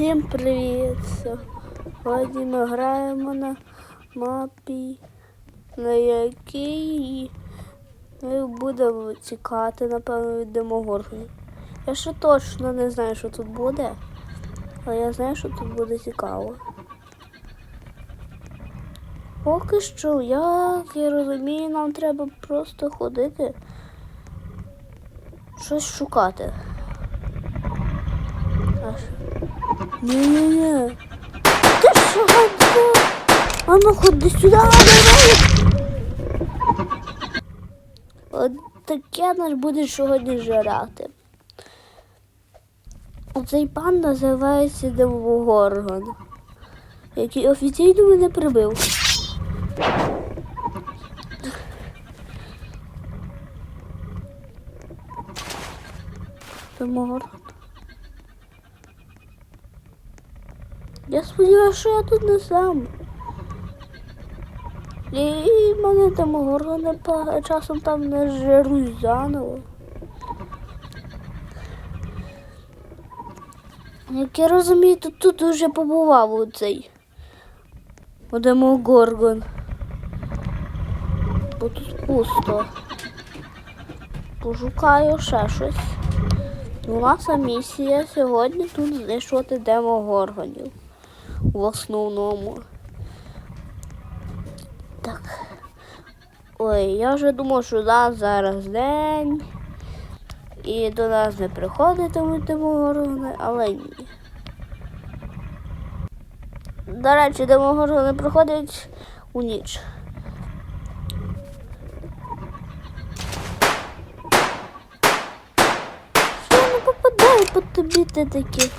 Всім привіт! Сьогодні ми граємо на мапі, на якій ми будемо тікати, напевно, від демогоргонів. Я ще точно не знаю, що тут буде, але я знаю, що тут буде цікаво. Поки що, як я розумію, нам треба просто ходити, щось шукати. Ти що гадко? А ну ходи сюди, давай. От таке нас буде сьогодні жирати. Оцей пан називається Демогоргон, який офіційно мене прибив. Демогоргон. Я сподіваюся, що я тут не сам. І мене там органи па- часом там не жирують заново. Як я розумію, то тут уже побував оцей Демогоргон. Бо тут пусто. Пошукаю ще щось. У нас місія сьогодні тут знайшов демогоргонів в основному. Так. Ой, я вже думав, що нас зараз день. І до нас не приходитимуть демогоргони, але ні. До речі, демогоргони приходять у ніч. Що не попадаю по тобі ти такі?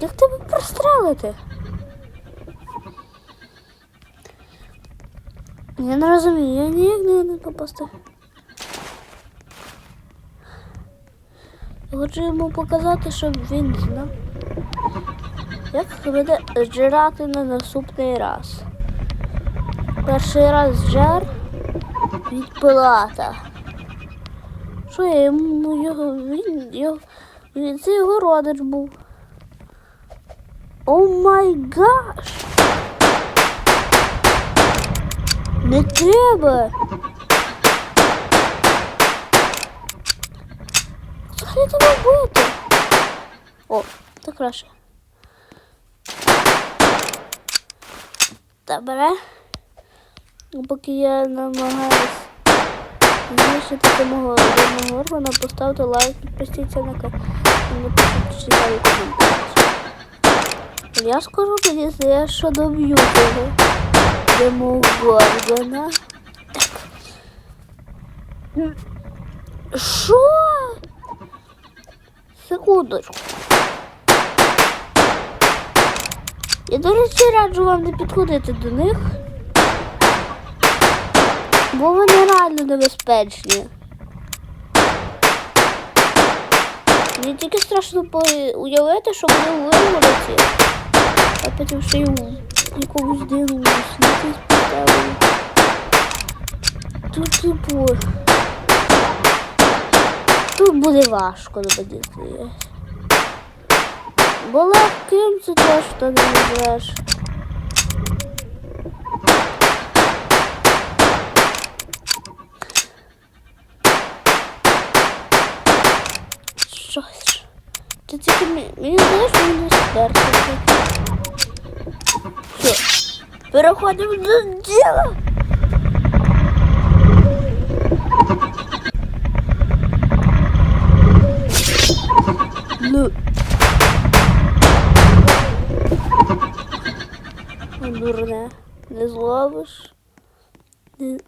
Як тебе прострелити? Я не розумію, я ніяк не не попасти. Хочу йому показати, щоб він знав, як буде жирати на наступний раз. Перший раз жар від пилата. Що я йому його він його він це його родич був. О май гаш! Не треба! Взагалі тебе бути? О, так краще. Добре. Ну, Поки я намагаюсь знищити самого одного органа, поставте лайк, підпишіться на канал і напишіть цікаві коментарі. Я скоро мені що доб'ю того демогоргона. Так. Що? Секундочку. Я, до речі, раджу вам не підходити до них. Бо вони реально небезпечні. Мені тільки страшно уявити, що вони виморці, а потім ще й якомусь дивному світі спитали. Тут типу. Тут буде важко добудити. Бо легким це точно не назвеш. Щось. Ти тільки мені, мені знаєш, мені сперся. Переходимо до діла. Ну. Дурне. Не зловиш. Не...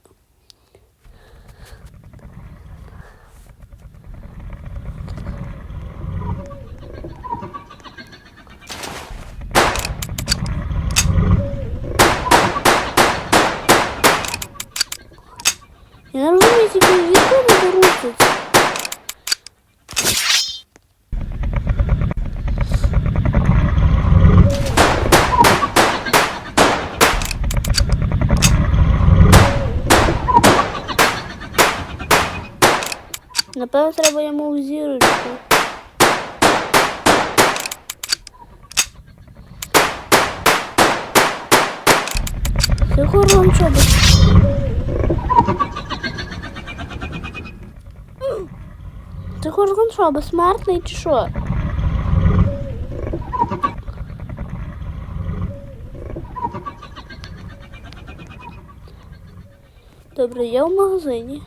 Я не розумію, тільки відео не беруть. Напевно, треба йому зірочку. Це хорон Це хорон що, безсмертний чи що? Добре, я в магазині.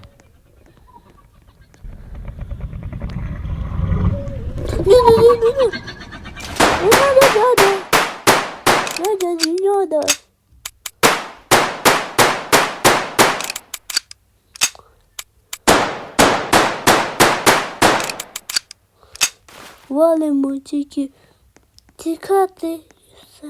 Не-не-не-не-не. Не надо, дядя. Дядя, не надо. Валимо тільки тікати і все.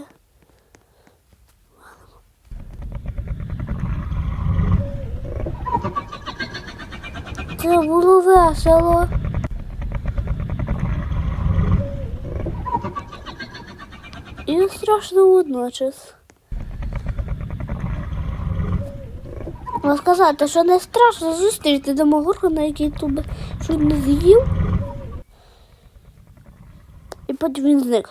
Це було весело. І страшно водночас. Сказати, що не страшно зустріти Демогоргона, який тут щось не з'їв. Потім він зник.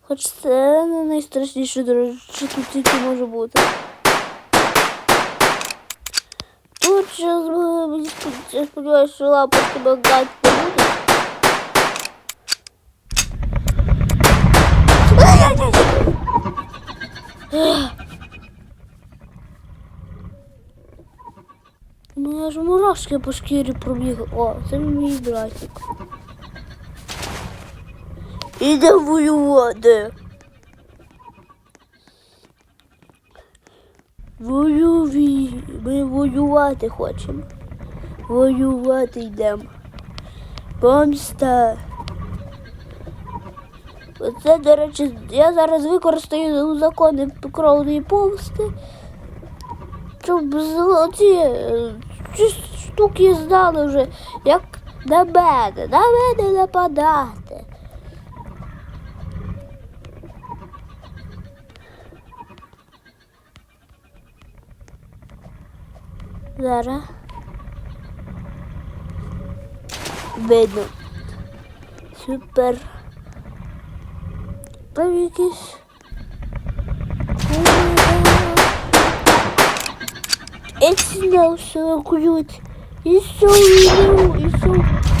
Хоч це не найстрашніше, до речі, що тут тільки може бути. Тут зараз мені я сподіваюся, що лапа тебе гать не буде. У мене ж мурашки по шкірі пробігли. О, це мій братик. Іде воювати. Воюві. Ми воювати хочемо. Воювати йдемо. Помста. Оце, до речі, я зараз використаю закони кровної помсти. Щоб золоті е, ці штуки знали вже, як на мене, на мене нападати. üzere. Benim. Süper. Tabii ki. Etsin de olsun. Kuyut. İstiyorum. İstiyorum.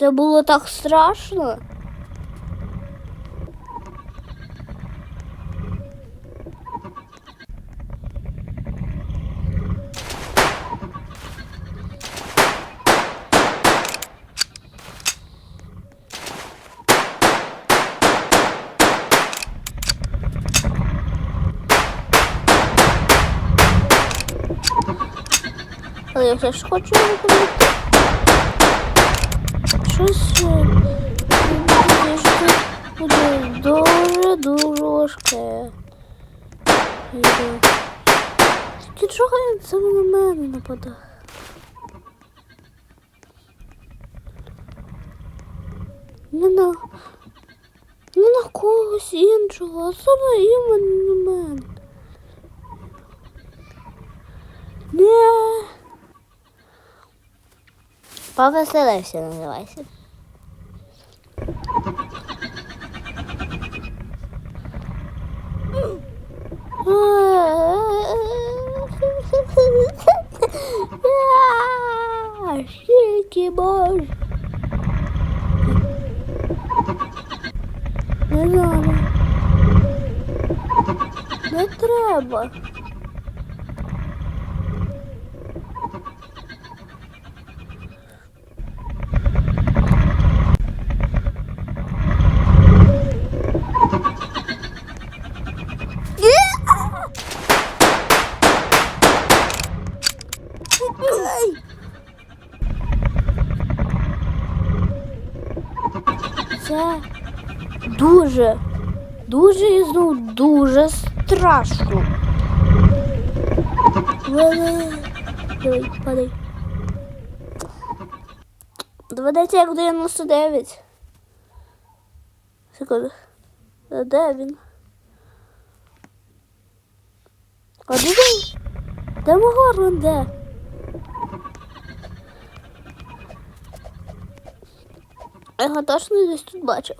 Це було так страшно. Але я все хочу виконати. Щось е, буде, дуже-дуже важке. Е, Тільки чого він саме на мене нападає? Не на, не на когось іншого, а саме іменно на мене. Повеселився називайся. Скільки бож. Не надо. Не треба. Дуже, дуже і знову дуже страшно. Давай, падай. Доведеться як 99. Секунду. Де він? А де він? Де Могорн, де? Я його точно десь тут бачив.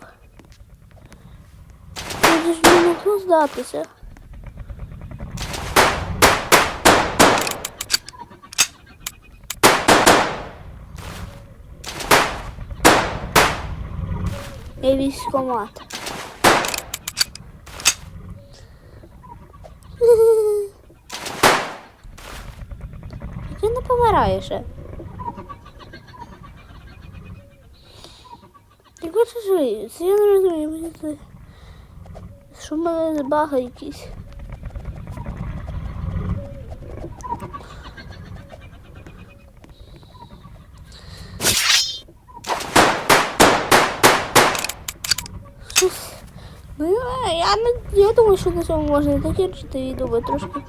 Ж не могло здатися. Я військомат. Ти не помираєш. ще. Як ви це? Я не розумію, мені це. Що в мене бага якісь. Ну, я, не, я думаю, що на цьому можна закінчити відео, бо трошки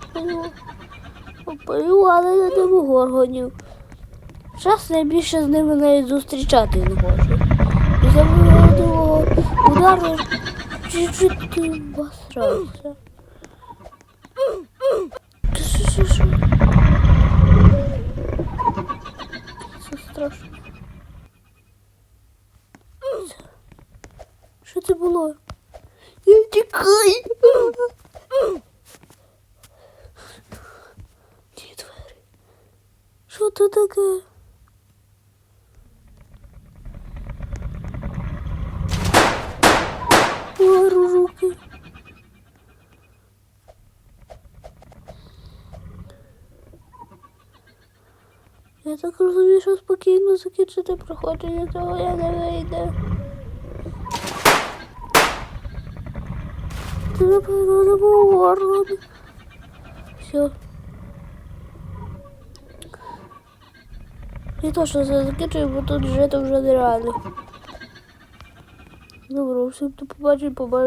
попою. Але не тому горгонів. Зараз я більше з ними навіть зустрічати не хочу. Після того удару чуть-чуть що, що? Це страшно. Що це було? Я тікай! Ті двері. Що це таке? Я так розумію, що спокійно закінчити проходження цього я не вийде. Це напевно не був орган. Все. І то, що це закінчую, бо тут жити вже нереально. Добре, всім до побачення, побачення.